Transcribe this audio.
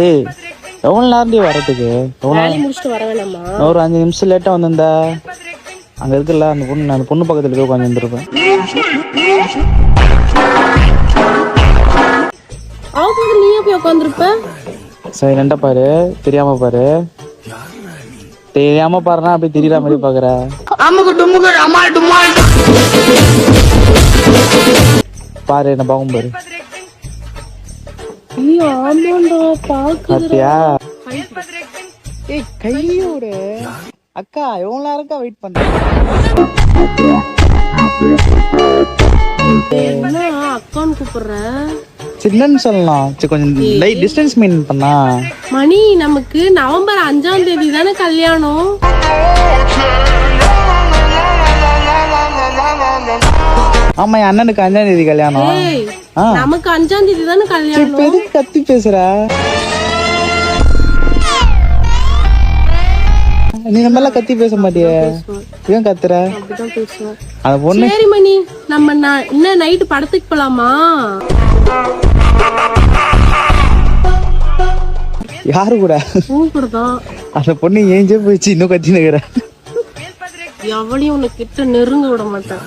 ஏய் எவ்வளோ நேரம் வரதுக்கு முடிச்சுட்டு வர வேணாமா ஒரு அஞ்சு நிமிஷம் லேட்டாக வந்திருந்தா அங்கே இருக்குல்ல அந்த பொண்ணு அந்த பொண்ணு பக்கத்தில் போய் உட்காந்து வந்துருப்பேன் அவங்க நீயே போய் உட்காந்துருப்ப சரி ரெண்டா பாரு. தெரியாம பாரு. தெரியாம பாருனா அப்படி தெரியற மாதிரி பாக்குற. பாரு என்ன பாக்கும் பாரு. ஆமாண்டா பாக்கு பாத்தியா? ஏய் கையோட. அக்கா எவ்வளவு நேரம்க்கா வெயிட் பண்றேன் என்ன அக்கான்னு கூப்பிடுற? சின்னன்னு சொல்லலாம். சரி கொஞ்சம் லைட் டிஸ்டன்ஸ் மெயின் பண்ணா. மணி நமக்கு நவம்பர் அஞ்சாம் தேதி தானே கல்யாணம். ஆமா என் அண்ணனுக்கு அஞ்சாம் தேதி கல்யாணம். நமக்கு அஞ்சாம் தேதி தானே கல்யாணம்? எதுக்கு கத்தி பேசுற. நீ நம்ம எல்லாம் கத்தி பேச மாட்டியே. ஏன் கத்துற? அந்த பொண்ணு சரி மணி. நம்ம இன்னும் நைட்டு படத்துக்கு போலாமா? யாரு கூட? கூப்பிடுதான் அந்த பொண்ணு ஏஞ்சே போயிடுச்சு இன்னும் கத்தி நிக்கிற எவளையும் உன்னை கிட்ட நெருங்க விட மாட்டேன்.